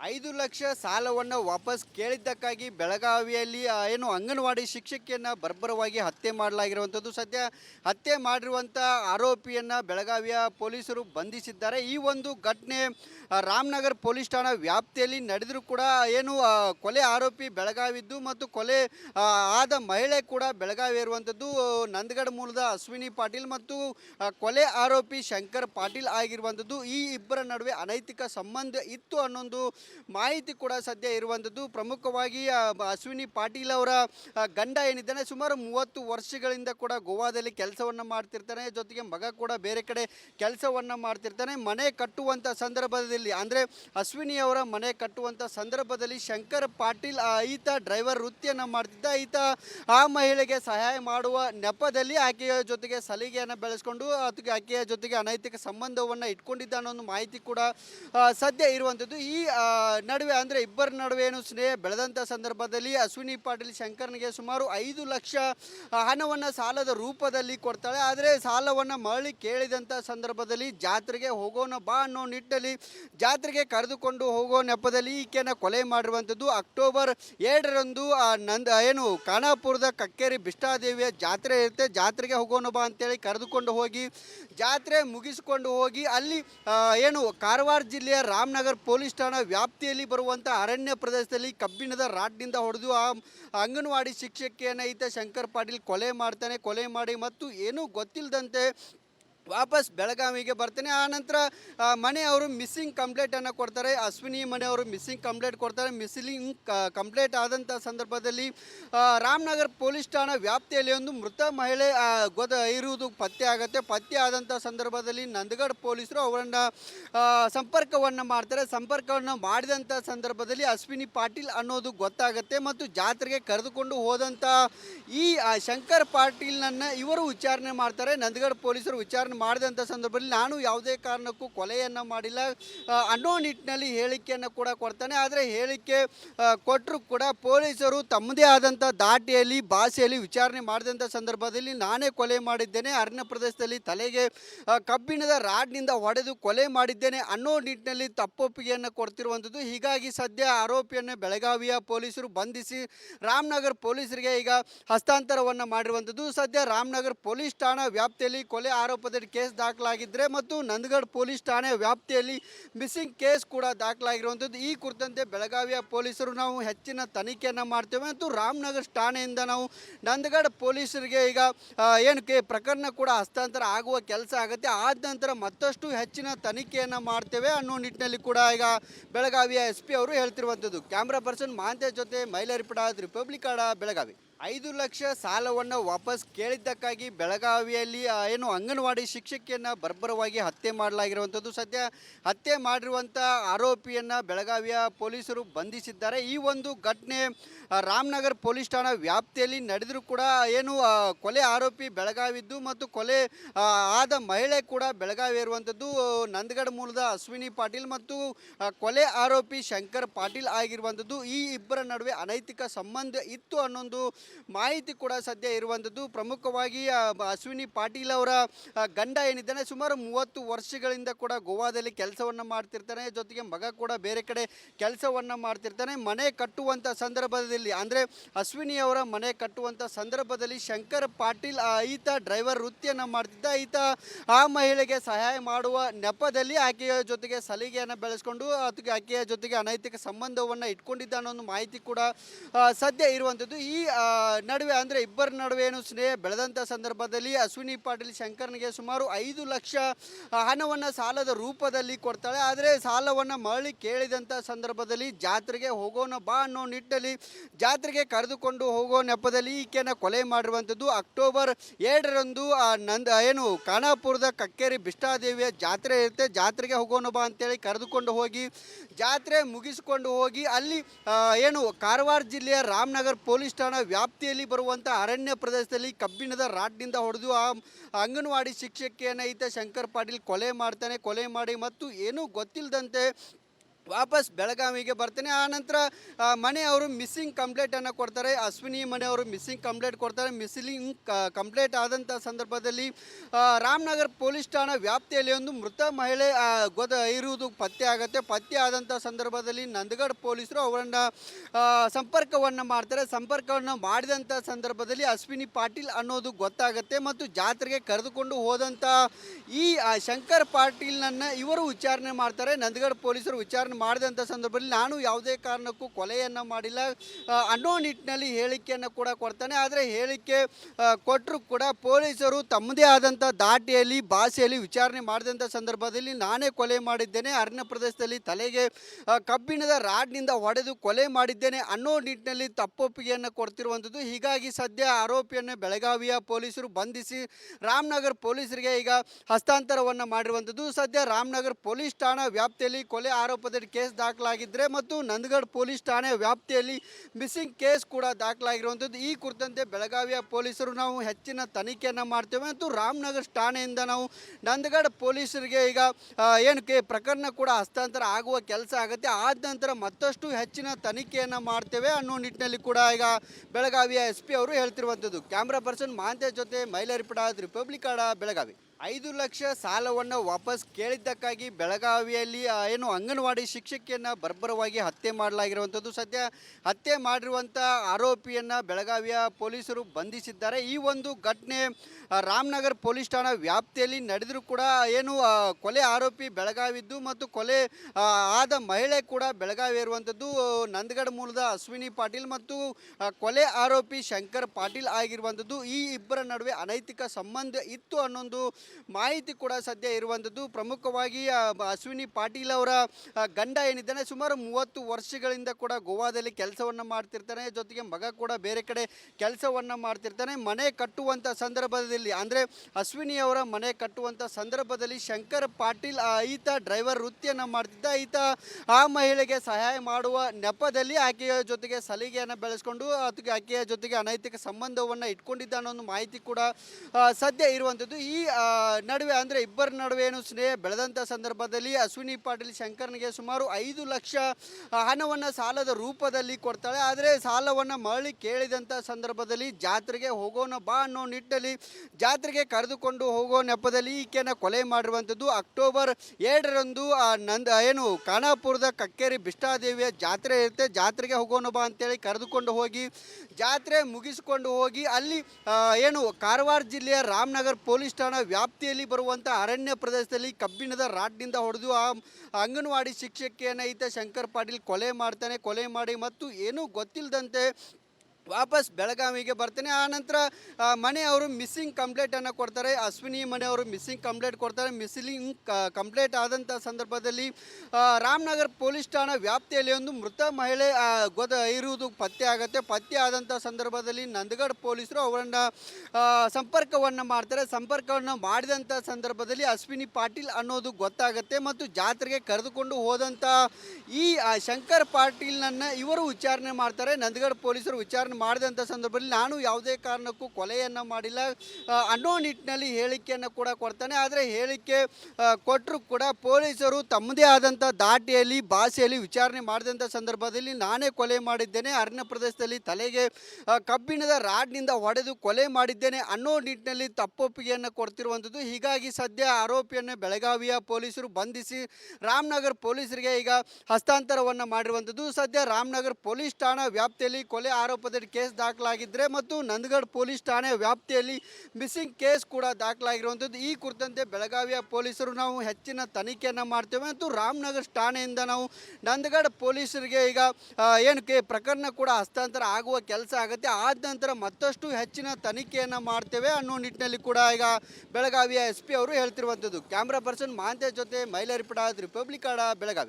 ಐದು ಲಕ್ಷ ಸಾಲವನ್ನು ವಾಪಸ್ ಕೇಳಿದ್ದಕ್ಕಾಗಿ ಬೆಳಗಾವಿಯಲ್ಲಿ ಏನು ಅಂಗನವಾಡಿ ಶಿಕ್ಷಕಿಯನ್ನು ಬರ್ಬರವಾಗಿ ಹತ್ಯೆ ಮಾಡಲಾಗಿರುವಂಥದ್ದು. ಸದ್ಯ ಹತ್ಯೆ ಮಾಡಿರುವಂಥ ಆರೋಪಿಯನ್ನು ಬೆಳಗಾವಿಯ ಪೊಲೀಸರು ಬಂಧಿಸಿದ್ದಾರೆ. ಈ ಒಂದು ಘಟನೆ ರಾಮನಗರ್ ಪೊಲೀಸ್ ಠಾಣಾ ವ್ಯಾಪ್ತಿಯಲ್ಲಿ ನಡೆದರೂ ಕೂಡ ಏನು ಕೊಲೆ ಆರೋಪಿ ಬೆಳಗಾವಿದ್ದು ಮತ್ತು ಕೊಲೆ ಆದ ಮಹಿಳೆ ಕೂಡ ಬೆಳಗಾವಿ ಇರುವಂಥದ್ದು. ನಂದಗಡ ಮೂಲದ ಅಶ್ವಿನಿ ಪಾಟೀಲ್ ಮತ್ತು ಕೊಲೆ ಆರೋಪಿ ಶಂಕರ್ ಪಾಟೀಲ್ ಆಗಿರುವಂಥದ್ದು. ಈ ಇಬ್ಬರ ನಡುವೆ ಅನೈತಿಕ ಸಂಬಂಧ ಇತ್ತು ಅನ್ನೊಂದು ಮಾಹಿತಿ ಕೂಡ ಸದ್ಯ ಇರುವಂಥದ್ದು. ಪ್ರಮುಖವಾಗಿ ಅಶ್ವಿನಿ ಪಾಟೀಲ್ ಅವರ ಗಂಡ ಏನಿದ್ದಾನೆ, ಸುಮಾರು ಮೂವತ್ತು ವರ್ಷಗಳಿಂದ ಕೂಡ ಗೋವಾದಲ್ಲಿ ಕೆಲಸವನ್ನು ಮಾಡ್ತಿರ್ತಾನೆ. ಜೊತೆಗೆ ಮಗ ಕೂಡ ಬೇರೆ ಕಡೆ ಕೆಲಸವನ್ನು ಮಾಡ್ತಿರ್ತಾನೆ. ಮನೆ ಕಟ್ಟುವಂಥ ಸಂದರ್ಭದಲ್ಲಿ, ಅಂದರೆ ಅಶ್ವಿನಿ ಅವರ ಮನೆ ಕಟ್ಟುವಂಥ ಸಂದರ್ಭದಲ್ಲಿ ಶಂಕರ್ ಪಾಟೀಲ್ ಈತ ಡ್ರೈವರ್ ವೃತ್ತಿಯನ್ನು ಮಾಡ್ತಿದ್ದ. ಈತ ಆ ಮಹಿಳೆಗೆ ಸಹಾಯ ಮಾಡುವ ನೆಪದಲ್ಲಿ ಆಕೆಯ ಜೊತೆಗೆ ಸಲಿಗೆಯನ್ನು ಬೆಳೆಸ್ಕೊಂಡು ಅದಕ್ಕೆ ಆಕೆಯ ಜೊತೆಗೆ ಅನೈತಿಕ ಸಂಬಂಧವನ್ನು ಇಟ್ಕೊಂಡಿದ್ದ ಅನ್ನೋ ಒಂದು ಮಾಹಿತಿ ಕೂಡ ಸದ್ಯ ಇರುವಂಥದ್ದು. ಈ ನಡುವೆ ಅಂದರೆ ಇಬ್ಬರ ನಡುವೆ ಏನು ಸ್ನೇಹ ಬೆಳೆದಂಥ ಸಂದರ್ಭದಲ್ಲಿ ಅಶ್ವಿನಿ ಪಾಟೀಲ್ ಶಂಕರ್ನಿಗೆ ಸುಮಾರು ಐದು ಲಕ್ಷ ಹಣವನ್ನು ಸಾಲದ ರೂಪದಲ್ಲಿ ಕೊಡ್ತಾಳೆ. ಆದರೆ ಸಾಲವನ್ನು ಮರಳಿ ಕೇಳಿದಂಥ ಸಂದರ್ಭದಲ್ಲಿ ಜಾತ್ರೆಗೆ ಹೋಗೋಣ ಬಾ ಅನ್ನೋ ನಿಟ್ಟಲ್ಲಿ ಜಾತ್ರೆಗೆ ಕರೆದುಕೊಂಡು ಹೋಗೋ ನೆಪದಲ್ಲಿ ಈಕೆಯನ್ನು ಕೊಲೆ ಮಾಡಿರುವಂಥದ್ದು ಅಕ್ಟೋಬರ್ ಎರಡರಂದು ನಂದ ಏನು ಖಾನಾಪುರದ ಕಕ್ಕೇರಿ ಬಿಷ್ಟಾದೇವಿಯ ಜಾತ್ರೆ ಇರುತ್ತೆ. ಜಾತ್ರೆಗೆ ಹೋಗೋಣ ಬಾ ಅಂತೇಳಿ ಕರೆದುಕೊಂಡು ಹೋಗಿ ಜಾತ್ರೆ ಮುಗಿಸಿಕೊಂಡು ಹೋಗಿ ಅಲ್ಲಿ ಏನು ಕಾರವಾರ ಜಿಲ್ಲೆಯ ರಾಮನಗರ ಪೊಲೀಸ್ ಠಾಣಾ ವ್ಯಾಪ್ತಿಯಲ್ಲಿ ಬರುವಂಥ ಅರಣ್ಯ ಪ್ರದೇಶದಲ್ಲಿ ಕಬ್ಬಿಣದ ರಾಡ್ನಿಂದ ಹೊಡೆದು ಆ ಅಂಗನವಾಡಿ ಶಿಕ್ಷಕಿಯನ್ನು ಈತ ಶಂಕರ್ ಪಾಟೀಲ್ ಕೊಲೆ ಮಾಡ್ತಾನೆ, ಕೊಲೆ ಮಾಡಿ ಮತ್ತು ಏನೂ ಗೊತ್ತಿಲ್ಲದಂತೆ ವಾಪಸ್ ಬೆಳಗಾವಿಗೆ ಬರ್ತೇನೆ. ಆನಂತರ ನಂತರ ಆ, ಮನೆಯವರು ಮಿಸ್ಸಿಂಗ್ ಕಂಪ್ಲೇಂಟನ್ನು ಕೊಡ್ತಾರೆ. ಅಶ್ವಿನಿ ಮನೆಯವರು ಮಿಸ್ಸಿಂಗ್ ಕಂಪ್ಲೇಂಟ್ ಕೊಡ್ತಾರೆ. ಮಿಸ್ಸಿಂಗ್ ಕಂಪ್ಲೇಂಟ್ ಆದಂಥ ಸಂದರ್ಭದಲ್ಲಿ ರಾಮನಗರ ಪೊಲೀಸ್ ಠಾಣಾ ವ್ಯಾಪ್ತಿಯಲ್ಲಿ ಒಂದು ಮೃತ ಮಹಿಳೆ ಗೊದ ಇರುವುದು ಪತ್ತೆ ಆಗುತ್ತೆ. ಪತ್ತೆ ಆದಂಥ ಸಂದರ್ಭದಲ್ಲಿ ನಂದಗಡ್ ಪೊಲೀಸರು ಅವರನ್ನು ಸಂಪರ್ಕವನ್ನು ಮಾಡ್ತಾರೆ. ಸಂಪರ್ಕವನ್ನು ಮಾಡಿದಂಥ ಸಂದರ್ಭದಲ್ಲಿ ಅಶ್ವಿನಿ ಪಾಟೀಲ್ ಅನ್ನೋದು ಗೊತ್ತಾಗುತ್ತೆ ಮತ್ತು ಜಾತ್ರೆಗೆ ಕರೆದುಕೊಂಡು ಹೋದಂಥ ಈ ಶಂಕರ್ ಪಾಟೀಲ್ನನ್ನು ಇವರು ವಿಚಾರಣೆ ಮಾಡ್ತಾರೆ. ನಂದಗಡ್ ಪೊಲೀಸರು ವಿಚಾರಣೆ ಮಾಡಿದಂಥ ಸಂದರ್ಭದಲ್ಲಿ ನಾನು ಯಾವುದೇ ಕಾರಣಕ್ಕೂ ಕೊಲೆಯನ್ನು ಮಾಡಿಲ್ಲ. ಅನ್ನೋ ನಿಟ್ಟಿನಲ್ಲಿ ಹೇಳಿಕೆಯನ್ನು ಕೂಡ ಕೊಡ್ತಾನೆ. ಆದರೆ ಹೇಳಿಕೆ ಕೊಟ್ಟರು ಕೂಡ ಪೊಲೀಸರು ತಮ್ಮದೇ ಆದಂಥ ದಾಟಿಯಲ್ಲಿ, ಭಾಷೆಯಲ್ಲಿ ವಿಚಾರಣೆ ಮಾಡಿದಂಥ ಸಂದರ್ಭದಲ್ಲಿ ನಾನೇ ಕೊಲೆ ಮಾಡಿದ್ದೇನೆ. ಅರಣ್ಯ ಪ್ರದೇಶದಲ್ಲಿ ತಲೆಗೆ ಕಬ್ಬಿಣದ ರಾಡ್ನಿಂದ ಹೊಡೆದು ಕೊಲೆ ಮಾಡಿದ್ದೇನೆ ಅನ್ನೋ ನಿಟ್ಟಿನಲ್ಲಿ ತಪ್ಪೊಪ್ಪಿಗೆಯನ್ನು ಕೊಡ್ತಿರುವಂಥದ್ದು. ಹೀಗಾಗಿ ಸದ್ಯ ಆರೋಪಿಯನ್ನು ಬೆಳಗಾವಿಯ ಪೊಲೀಸರು ಬಂಧಿಸಿ, ರಾಮನಗರ ಪೊಲೀಸರಿಗೆ ಈಗ ಹಸ್ತಾಂತರವನ್ನು ಮಾಡಿರುವಂಥದ್ದು. ಸದ್ಯ ರಾಮನಗರ ಪೊಲೀಸ್ ಠಾಣಾ ವ್ಯಾಪ್ತಿಯಲ್ಲಿ ಕೊಲೆ ಆರೋಪದಡಿ ಕೇಸ್ ದಾಖಲಾಗಿದ್ದರೆ ಮತ್ತು ನಂದಗಡ್ ಪೊಲೀಸ್ ಠಾಣೆ ವ್ಯಾಪ್ತಿಯಲ್ಲಿ ಮಿಸ್ಸಿಂಗ್ ಕೇಸ್ ಕೂಡ ದಾಖಲಾಗಿರುವಂಥದ್ದು. ಈ ಕುರಿತಂತೆ ಬೆಳಗಾವಿಯ ಪೊಲೀಸರು ನಾವು ಹೆಚ್ಚಿನ ತನಿಖೆಯನ್ನು ಮಾಡ್ತೇವೆ ಮತ್ತು ರಾಮನಗರ ಠಾಣೆಯಿಂದ ನಾವು ನಂದಗಡ್ ಪೊಲೀಸರಿಗೆ ಈಗ ಏನು ಪ್ರಕರಣ ಕೂಡ ಹಸ್ತಾಂತರ ಆಗುವ ಕೆಲಸ ಆಗುತ್ತೆ. ಆದ ನಂತರ ಮತ್ತಷ್ಟು ಹೆಚ್ಚಿನ ತನಿಖೆಯನ್ನು ಮಾಡ್ತೇವೆ ಅನ್ನೋ ನಿಟ್ಟಿನಲ್ಲಿ ಕೂಡ ಈಗ ಬೆಳಗಾವಿಯ ಎಸ್ ಪಿ ಅವರು ಹೇಳ್ತಿರುವಂಥದ್ದು. ಕ್ಯಾಮ್ರಾ ಪರ್ಸನ್ ಮಾಂತೆ ಜೊತೆ ಮೈಲಾರಿಪಡ ರಿಪಬ್ಲಿಕ್ ಆಡ ಬೆಳಗಾವಿ. ಐದು ಲಕ್ಷ ಸಾಲವನ್ನು ವಾಪಸ್ ಕೇಳಿದ್ದಕ್ಕಾಗಿ ಬೆಳಗಾವಿಯಲ್ಲಿ ಏನು ಅಂಗನವಾಡಿ ಶಿಕ್ಷಕಿಯನ್ನು ಬರ್ಬರವಾಗಿ ಹತ್ಯೆ ಮಾಡಲಾಗಿರುವಂಥದ್ದು. ಸದ್ಯ ಹತ್ಯೆ ಮಾಡಿರುವಂಥ ಆರೋಪಿಯನ್ನು ಬೆಳಗಾವಿಯ ಪೊಲೀಸರು ಬಂಧಿಸಿದ್ದಾರೆ. ಈ ಒಂದು ಘಟನೆ ರಾಮನಗರ ಪೊಲೀಸ್ ಠಾಣಾ ವ್ಯಾಪ್ತಿಯಲ್ಲಿ ನಡೆದರೂ ಕೂಡ ಏನು ಕೊಲೆ ಆರೋಪಿ ಬೆಳಗಾವಿದ್ದು ಮತ್ತು ಕೊಲೆ ಆದ ಮಹಿಳೆ ಕೂಡ ಬೆಳಗಾವಿ ಇರುವಂಥದ್ದು. ನಂದಗಡ ಮೂಲದ ಅಶ್ವಿನಿ ಪಾಟೀಲ್ ಮತ್ತು ಕೊಲೆ ಆರೋಪಿ ಶಂಕರ್ ಪಾಟೀಲ್ ಆಗಿರುವಂಥದ್ದು. ಈ ಇಬ್ಬರ ನಡುವೆ ಅನೈತಿಕ ಸಂಬಂಧ ಇತ್ತು ಅನ್ನೊಂದು ಮಾಹಿತಿ ಕೂಡ ಸದ್ಯ ಇರುವಂಥದ್ದು. ಪ್ರಮುಖವಾಗಿ ಅಶ್ವಿನಿ ಪಾಟೀಲ್ ಅವರ ಗಂಡ ಏನಿದ್ದಾನೆ, ಸುಮಾರು ಮೂವತ್ತು ವರ್ಷಗಳಿಂದ ಕೂಡ ಗೋವಾದಲ್ಲಿ ಕೆಲಸವನ್ನು ಮಾಡ್ತಿರ್ತಾನೆ. ಜೊತೆಗೆ ಮಗ ಕೂಡ ಬೇರೆ ಕಡೆ ಕೆಲಸವನ್ನು ಮಾಡ್ತಿರ್ತಾನೆ. ಮನೆ ಕಟ್ಟುವಂಥ ಸಂದರ್ಭದಲ್ಲಿ, ಅಂದರೆ ಅಶ್ವಿನಿ ಅವರ ಮನೆ ಕಟ್ಟುವಂಥ ಸಂದರ್ಭದಲ್ಲಿ ಶಂಕರ್ ಪಾಟೀಲ್ ಈತ ಡ್ರೈವರ್ ವೃತ್ತಿಯನ್ನು ಮಾಡ್ತಿದ್ದ. ಈತ ಆ ಮಹಿಳೆಗೆ ಸಹಾಯ ಮಾಡುವ ನೆಪದಲ್ಲಿ ಆಕೆಯ ಜೊತೆಗೆ ಸಲಿಗೆಯನ್ನು ಬೆಳೆಸ್ಕೊಂಡು ಅದಕ್ಕೆ ಆಕೆಯ ಜೊತೆಗೆ ಅನೈತಿಕ ಸಂಬಂಧವನ್ನು ಇಟ್ಕೊಂಡಿದ್ದ ಅನ್ನೋ ಒಂದು ಮಾಹಿತಿ ಕೂಡ ಸದ್ಯ ಇರುವಂಥದ್ದು. ಈ ನಡುವೆ ಅಂದರೆ ಇಬ್ಬರ ನಡುವೆ ಏನು ಸ್ನೇಹ ಬೆಳೆದಂಥ ಸಂದರ್ಭದಲ್ಲಿ ಅಶ್ವಿನಿ ಪಾಟೀಲ್ ಶಂಕರ್ನಿಗೆ ಸುಮಾರು ಐದು ಲಕ್ಷ ಹಣವನ್ನು ಸಾಲದ ರೂಪದಲ್ಲಿ ಕೊಡ್ತಾಳೆ. ಆದರೆ ಸಾಲವನ್ನು ಮರಳಿ ಕೇಳಿದಂಥ ಸಂದರ್ಭದಲ್ಲಿ ಜಾತ್ರೆಗೆ ಹೋಗೋಣ ಬಾ ಅನ್ನೋ ನಿಟ್ಟಲ್ಲಿ ಜಾತ್ರೆಗೆ ಕರೆದುಕೊಂಡು ಹೋಗೋ ನೆಪದಲ್ಲಿ ಈಕೆಯನ್ನು ಕೊಲೆ ಮಾಡಿರುವಂಥದ್ದು ಅಕ್ಟೋಬರ್ ಎರಡರಂದು, ಆ, ನಂದ ಏನು ಖಾನಾಪುರದ ಕಕ್ಕೇರಿ ಬಿಷ್ಟಾದೇವಿಯ ಜಾತ್ರೆ ಇರುತ್ತೆ. ಜಾತ್ರೆಗೆ ಹೋಗೋಣ ಬಾ ಅಂತೇಳಿ ಕರೆದುಕೊಂಡು ಹೋಗಿ ಜಾತ್ರೆ ಮುಗಿಸಿಕೊಂಡು ಹೋಗಿ ಅಲ್ಲಿ ಏನು ಕಾರವಾರ ಜಿಲ್ಲೆಯ ರಾಮನಗರ ಪೊಲೀಸ್ ಠಾಣಾ ವ್ಯಾಪ್ತಿಯಲ್ಲಿ ಬರುವಂಥ ಅರಣ್ಯ ಪ್ರದೇಶದಲ್ಲಿ ಕಬ್ಬಿಣದ ರಾಡ್ನಿಂದ ಹೊಡೆದು ಆ ಅಂಗನವಾಡಿ ಶಿಕ್ಷಕಿಯನ್ನು ಈತ ಶಂಕರ್ ಪಾಟೀಲ್ ಕೊಲೆ ಮಾಡ್ತಾನೆ, ಕೊಲೆ ಮಾಡಿ ಮತ್ತು ಏನೂ ಗೊತ್ತಿಲ್ಲದಂತೆ ವಾಪಸ್ ಬೆಳಗಾವಿಗೆ ಬರ್ತಾನೆ. ಆನಂತರ ನಂತರ ಆ, ಮನೆಯವರು ಮಿಸ್ಸಿಂಗ್ ಕಂಪ್ಲೇಂಟನ್ನು ಕೊಡ್ತಾರೆ. ಅಶ್ವಿನಿ ಮನೆಯವರು ಮಿಸ್ಸಿಂಗ್ ಕಂಪ್ಲೇಂಟ್ ಕೊಡ್ತಾರೆ. ಮಿಸ್ಸಿಂಗ್ ಕಂಪ್ಲೇಂಟ್ ಆದಂಥ ಸಂದರ್ಭದಲ್ಲಿ ರಾಮನಗರ ಪೊಲೀಸ್ ಠಾಣಾ ವ್ಯಾಪ್ತಿಯಲ್ಲಿ ಒಂದು ಮೃತ ಮಹಿಳೆ ಗೊದ ಇರುವುದು ಪತ್ತೆ ಆಗುತ್ತೆ. ಪತ್ತೆ ಆದಂಥ ಸಂದರ್ಭದಲ್ಲಿ ನಂದಗಢ ಪೊಲೀಸರು ಅವರನ್ನು ಸಂಪರ್ಕವನ್ನು ಮಾಡ್ತಾರೆ. ಸಂಪರ್ಕವನ್ನು ಮಾಡಿದಂಥ ಸಂದರ್ಭದಲ್ಲಿ ಅಶ್ವಿನಿ ಪಾಟೀಲ್ ಅನ್ನೋದು ಗೊತ್ತಾಗುತ್ತೆ ಮತ್ತು ಜಾತ್ರೆಗೆ ಕರೆದುಕೊಂಡು ಹೋದಂಥ ಈ ಶಂಕರ್ ಪಾಟೀಲ್ನನ್ನು ಇವರು ವಿಚಾರಣೆ ಮಾಡ್ತಾರೆ. ನಂದಗಢ ಪೊಲೀಸರು ವಿಚಾರಣೆ ಮಾಡಿದಂಥ ಸಂದರ್ಭದಲ್ಲಿ ನಾನು ಯಾವುದೇ ಕಾರಣಕ್ಕೂ ಕೊಲೆಯನ್ನು ಮಾಡಿಲ್ಲ. ಅನ್ನೋ ನಿಟ್ಟಿನಲ್ಲಿ ಹೇಳಿಕೆಯನ್ನು ಕೂಡ ಕೊಡ್ತಾನೆ. ಆದರೆ ಹೇಳಿಕೆ ಕೊಟ್ಟರು ಕೂಡ ಪೊಲೀಸರು ತಮ್ಮದೇ ಆದಂಥ ದಾಟಿಯಲ್ಲಿ, ಭಾಷೆಯಲ್ಲಿ ವಿಚಾರಣೆ ಮಾಡಿದಂಥ ಸಂದರ್ಭದಲ್ಲಿ ನಾನೇ ಕೊಲೆ ಮಾಡಿದ್ದೇನೆ. ಅರಣ್ಯ ಪ್ರದೇಶದಲ್ಲಿ ತಲೆಗೆ ಕಬ್ಬಿಣದ ರಾಡ್ನಿಂದ ಹೊಡೆದು ಕೊಲೆ ಮಾಡಿದ್ದೇನೆ ಅನ್ನೋ ನಿಟ್ಟಿನಲ್ಲಿ ತಪ್ಪೊಪ್ಪಿಗೆಯನ್ನು ಕೊಡ್ತಿರುವಂಥದ್ದು. ಹೀಗಾಗಿ ಸದ್ಯ ಆರೋಪಿಯನ್ನು ಬೆಳಗಾವಿಯ ಪೊಲೀಸರು ಬಂಧಿಸಿ, ರಾಮನಗರ ಪೊಲೀಸರಿಗೆ ಈಗ ಹಸ್ತಾಂತರವನ್ನು ಮಾಡಿರುವಂಥದ್ದು. ಸದ್ಯ ರಾಮನಗರ ಪೊಲೀಸ್ ಠಾಣಾ ವ್ಯಾಪ್ತಿಯಲ್ಲಿ ಕೊಲೆ ಆರೋಪದಡಿ ಕೇಸ್ ದಾಖಲಾಗಿದ್ದರೆ ಮತ್ತು ನಂದಗಢ ಪೊಲೀಸ್ ಠಾಣೆ ವ್ಯಾಪ್ತಿಯಲ್ಲಿ ಮಿಸ್ಸಿಂಗ್ ಕೇಸ್ ಕೂಡ ದಾಖಲಾಗಿರುವಂಥದ್ದು. ಈ ಕುರಿತಂತೆ ಬೆಳಗಾವಿಯ ಪೊಲೀಸರು ನಾವು ಹೆಚ್ಚಿನ ತನಿಖೆಯನ್ನು ಮಾಡ್ತೇವೆ ಮತ್ತು ರಾಮನಗರ ಠಾಣೆಯಿಂದ ನಾವು ನಂದಗಢ ಪೊಲೀಸರಿಗೆ ಈಗ ಏನು ಕೆ, ಪ್ರಕರಣ ಕೂಡ ಹಸ್ತಾಂತರ ಆಗುವ ಕೆಲಸ ಆಗುತ್ತೆ. ಆದ ನಂತರ ಮತ್ತಷ್ಟು ಹೆಚ್ಚಿನ ತನಿಖೆಯನ್ನು ಮಾಡ್ತೇವೆ ಅನ್ನೋ ನಿಟ್ಟಿನಲ್ಲಿ ಕೂಡ ಈಗ ಬೆಳಗಾವಿಯ ಎಸ್ ಪಿ ಅವರು ಹೇಳ್ತಿರುವಂಥದ್ದು. ಕ್ಯಾಮ್ರಾ ಪರ್ಸನ್ ಮಾಂತೆ ಜೊತೆ ಮೈಲಾರಿಪಡ ರಿಪಬ್ಲಿಕ್ ಆಡ ಬೆಳಗಾವಿ. ಐದು ಲಕ್ಷ ಸಾಲವನ್ನು ವಾಪಸ್ ಕೇಳಿದ್ದಕ್ಕಾಗಿ ಬೆಳಗಾವಿಯಲ್ಲಿ ಏನು ಅಂಗನವಾಡಿ ಶಿಕ್ಷಕಿಯನ್ನು ಬರ್ಬರವಾಗಿ ಹತ್ಯೆ ಮಾಡಲಾಗಿರುವಂಥದ್ದು. ಸದ್ಯ ಹತ್ಯೆ ಮಾಡಿರುವಂಥ ಆರೋಪಿಯನ್ನು ಬೆಳಗಾವಿಯ ಪೊಲೀಸರು ಬಂಧಿಸಿದ್ದಾರೆ. ಈ ಒಂದು ಘಟನೆ ರಾಮನಗರ ಪೊಲೀಸ್ ಠಾಣಾ ವ್ಯಾಪ್ತಿಯಲ್ಲಿ ನಡೆದರೂ ಕೂಡ ಏನು ಕೊಲೆ ಆರೋಪಿ ಬೆಳಗಾವಿದ್ದು ಮತ್ತು ಕೊಲೆ ಆದ ಮಹಿಳೆ ಕೂಡ ಬೆಳಗಾವಿ ಇರುವಂಥದ್ದು. ನಂದಗಡ ಮೂಲದ ಅಶ್ವಿನಿ ಪಾಟೀಲ್ ಮತ್ತು ಕೊಲೆ ಆರೋಪಿ ಶಂಕರ್ ಪಾಟೀಲ್ ಆಗಿರುವಂಥದ್ದು. ಈ ಇಬ್ಬರ ನಡುವೆ ಅನೈತಿಕ ಸಂಬಂಧ ಇತ್ತು ಅನ್ನೊಂದು ಮಾಹಿತಿ ಕೂಡ ಸದ್ಯ ಇರುವಂಥದ್ದು. ಪ್ರಮುಖವಾಗಿ ಅಶ್ವಿನಿ ಪಾಟೀಲ್ ಅವರ ಗಂಡ ಏನಿದ್ದಾನೆ, ಸುಮಾರು ಮೂವತ್ತು ವರ್ಷಗಳಿಂದ ಕೂಡ ಗೋವಾದಲ್ಲಿ ಕೆಲಸವನ್ನು ಮಾಡ್ತಿರ್ತಾನೆ. ಜೊತೆಗೆ ಮಗ ಕೂಡ ಬೇರೆ ಕಡೆ ಕೆಲಸವನ್ನು ಮಾಡ್ತಿರ್ತಾನೆ. ಮನೆ ಕಟ್ಟುವಂಥ ಸಂದರ್ಭದಲ್ಲಿ, ಅಂದರೆ ಅಶ್ವಿನಿ ಅವರ ಮನೆ ಕಟ್ಟುವಂಥ ಸಂದರ್ಭದಲ್ಲಿ ಶಂಕರ್ ಪಾಟೀಲ್ ಈತ ಡ್ರೈವರ್ ವೃತ್ತಿಯನ್ನು ಮಾಡ್ತಿದ್ದ. ಈತ ಆ ಮಹಿಳೆಗೆ ಸಹಾಯ ಮಾಡುವ ನೆಪದಲ್ಲಿ ಆಕೆಯ ಜೊತೆಗೆ ಸಲಿಗೆಯನ್ನು ಬೆಳೆಸ್ಕೊಂಡು ಅದಕ್ಕೆ ಆಕೆಯ ಜೊತೆಗೆ ಅನೈತಿಕ ಸಂಬಂಧವನ್ನು ಇಟ್ಕೊಂಡಿದ್ದ ಅನ್ನೋ ಒಂದು ಮಾಹಿತಿ ಕೂಡ ಸದ್ಯ ಇರುವಂಥದ್ದು. ಈ ನಡುವೆ ಅಂದರೆ ಇಬ್ಬರ ನಡುವೆ ಏನು ಸ್ನೇಹ ಬೆಳೆದಂಥ ಸಂದರ್ಭದಲ್ಲಿ ಅಶ್ವಿನಿ ಪಾಟೀಲ್ ಶಂಕರ್ನಿಗೆ ಸುಮಾರು ಐದು ಲಕ್ಷ ಹಣವನ್ನು ಸಾಲದ ರೂಪದಲ್ಲಿ ಕೊಡ್ತಾಳೆ. ಆದರೆ ಸಾಲವನ್ನು ಮರಳಿ ಕೇಳಿದಂಥ ಸಂದರ್ಭದಲ್ಲಿ ಜಾತ್ರೆಗೆ ಹೋಗೋಣ ಬಾ ಅನ್ನೋ ನಿಟ್ಟಲ್ಲಿ ಜಾತ್ರೆಗೆ ಕರೆದುಕೊಂಡು ಹೋಗೋ ನೆಪದಲ್ಲಿ ಈಕೆಯನ್ನು ಕೊಲೆ ಮಾಡಿರುವಂಥದ್ದು ಅಕ್ಟೋಬರ್ ಎರಡರಂದು, ಆ, ನಂದ ಏನು ಖಾನಾಪುರದ ಕಕ್ಕೇರಿ ಬಿಷ್ಟಾದೇವಿಯ ಜಾತ್ರೆ ಇರುತ್ತೆ. ಜಾತ್ರೆಗೆ ಹೋಗೋಣ ಬಾ ಅಂತೇಳಿ ಕರೆದುಕೊಂಡು ಹೋಗಿ ಜಾತ್ರೆ ಮುಗಿಸಿಕೊಂಡು ಹೋಗಿ ಅಲ್ಲಿ ಏನು ಕಾರವಾರ ಜಿಲ್ಲೆಯ ರಾಮನಗರ ಪೊಲೀಸ್ ಠಾಣಾ ವ್ಯಾಪ್ತಿಯಲ್ಲಿ ಬರುವಂಥ ಅರಣ್ಯ ಪ್ರದೇಶದಲ್ಲಿ ಕಬ್ಬಿಣದ ರಾಡ್ನಿಂದ ಹೊಡೆದು ಆ ಅಂಗನವಾಡಿ ಶಿಕ್ಷಕಿಯನ್ನು ಈತ ಶಂಕರ್ ಪಾಟೀಲ್ ಕೊಲೆ ಮಾಡ್ತಾನೆ, ಕೊಲೆ ಮಾಡಿ ಮತ್ತು ಏನೂ ಗೊತ್ತಿಲ್ಲದಂತೆ ವಾಪಸ್ ಬೆಳಗಾವಿಗೆ ಬರ್ತೇನೆ. ಆನಂತರ ನಂತರ ಆ, ಮನೆಯವರು ಮಿಸ್ಸಿಂಗ್ ಕಂಪ್ಲೇಂಟನ್ನು ಕೊಡ್ತಾರೆ. ಅಶ್ವಿನಿ ಮನೆಯವರು ಮಿಸ್ಸಿಂಗ್ ಕಂಪ್ಲೇಂಟ್ ಕೊಡ್ತಾರೆ. ಮಿಸ್ಸಿಂಗ್ ಕಂಪ್ಲೇಂಟ್ ಆದಂಥ ಸಂದರ್ಭದಲ್ಲಿ ರಾಮನಗರ ಪೊಲೀಸ್ ಠಾಣಾ ವ್ಯಾಪ್ತಿಯಲ್ಲಿ ಒಂದು ಮೃತ ಮಹಿಳೆ ಗೊದ ಇರುವುದು ಪತ್ತೆ ಆಗುತ್ತೆ. ಪತ್ತೆ ಆದಂಥ ಸಂದರ್ಭದಲ್ಲಿ ನಂದಗಢ ಪೊಲೀಸರು ಅವರನ್ನು ಸಂಪರ್ಕವನ್ನು ಮಾಡ್ತಾರೆ. ಸಂಪರ್ಕವನ್ನು ಮಾಡಿದಂಥ ಸಂದರ್ಭದಲ್ಲಿ ಅಶ್ವಿನಿ ಪಾಟೀಲ್ ಅನ್ನೋದು ಗೊತ್ತಾಗುತ್ತೆ ಮತ್ತು ಜಾತ್ರೆಗೆ ಕರೆದುಕೊಂಡು ಹೋದಂಥ ಈ ಶಂಕರ್ ಪಾಟೀಲ್ನನ್ನು ಇವರು ವಿಚಾರಣೆ ಮಾಡ್ತಾರೆ. ನಂದಗಡ ಪೊಲೀಸರು ವಿಚಾರಣೆ ಮಾಡಿದಂಥ ಸಂದರ್ಭದಲ್ಲಿ ನಾನು ಯಾವುದೇ ಕಾರಣಕ್ಕೂ ಕೊಲೆಯನ್ನು ಮಾಡಿಲ್ಲ. ಅನ್ನೋ ನಿಟ್ಟಿನಲ್ಲಿ ಹೇಳಿಕೆಯನ್ನು ಕೂಡ ಕೊಡ್ತಾನೆ. ಆದರೆ ಹೇಳಿಕೆ ಕೊಟ್ಟರು ಕೂಡ ಪೊಲೀಸರು ತಮ್ಮದೇ ಆದಂಥ ದಾಟಿಯಲ್ಲಿ, ಭಾಷೆಯಲ್ಲಿ ವಿಚಾರಣೆ ಮಾಡಿದಂಥ ಸಂದರ್ಭದಲ್ಲಿ ನಾನೇ ಕೊಲೆ ಮಾಡಿದ್ದೇನೆ. ಅರಣ್ಯ ಪ್ರದೇಶದಲ್ಲಿ ತಲೆಗೆ ಕಬ್ಬಿಣದ ರಾಡ್ನಿಂದ ಹೊಡೆದು ಕೊಲೆ ಮಾಡಿದ್ದೇನೆ ಅನ್ನೋ ನಿಟ್ಟಿನಲ್ಲಿ ತಪ್ಪೊಪ್ಪಿಗೆಯನ್ನು ಕೊಡ್ತಿರುವಂಥದ್ದು. ಹೀಗಾಗಿ ಸದ್ಯ ಆರೋಪಿಯನ್ನು ಬೆಳಗಾವಿಯ ಪೊಲೀಸರು ಬಂಧಿಸಿ, ರಾಮನಗರ ಪೊಲೀಸರಿಗೆ ಈಗ ಹಸ್ತಾಂತರವನ್ನು ಮಾಡಿರುವಂಥದ್ದು. ಸದ್ಯ ರಾಮನಗರ ಪೊಲೀಸ್ ಠಾಣಾ ವ್ಯಾಪ್ತಿಯಲ್ಲಿ ಕೊಲೆ ಆರೋಪದಡಿ ಕೇಸ್ ದಾಖಲಾಗಿದ್ದರೆ ಮತ್ತು ನಂದಗಢ ಪೊಲೀಸ್ ಠಾಣೆ ವ್ಯಾಪ್ತಿಯಲ್ಲಿ ಮಿಸ್ಸಿಂಗ್ ಕೇಸ್ ಕೂಡ ದಾಖಲಾಗಿರುವಂಥದ್ದು. ಈ ಕುರಿತಂತೆ ಬೆಳಗಾವಿಯ ಪೊಲೀಸರು ನಾವು ಹೆಚ್ಚಿನ ತನಿಖೆಯನ್ನು ಮಾಡ್ತೇವೆ ಮತ್ತು ರಾಮನಗರ ಠಾಣೆಯಿಂದ ನಾವು ನಂದಗಢ ಪೊಲೀಸರಿಗೆ ಈಗ ಏನು ಪ್ರಕರಣ ಕೂಡ ಹಸ್ತಾಂತರ ಆಗುವ ಕೆಲಸ ಆಗುತ್ತೆ. ಆದ ನಂತರ ಮತ್ತಷ್ಟು ಹೆಚ್ಚಿನ ತನಿಖೆಯನ್ನು ಮಾಡ್ತೇವೆ ಅನ್ನೋ ನಿಟ್ಟಿನಲ್ಲಿ ಕೂಡ ಈಗ ಬೆಳಗಾವಿಯ ಎಸ್ ಪಿ ಅವರು ಹೇಳ್ತಿರುವಂಥದ್ದು. ಕ್ಯಾಮ್ರಾ ಪರ್ಸನ್ ಮಾಂತೆ ಜೊತೆ ಮೈಲಾರಿಪಡ ರಿಪಬ್ಲಿಕ್ ಆಡ ಬೆಳಗಾವಿ.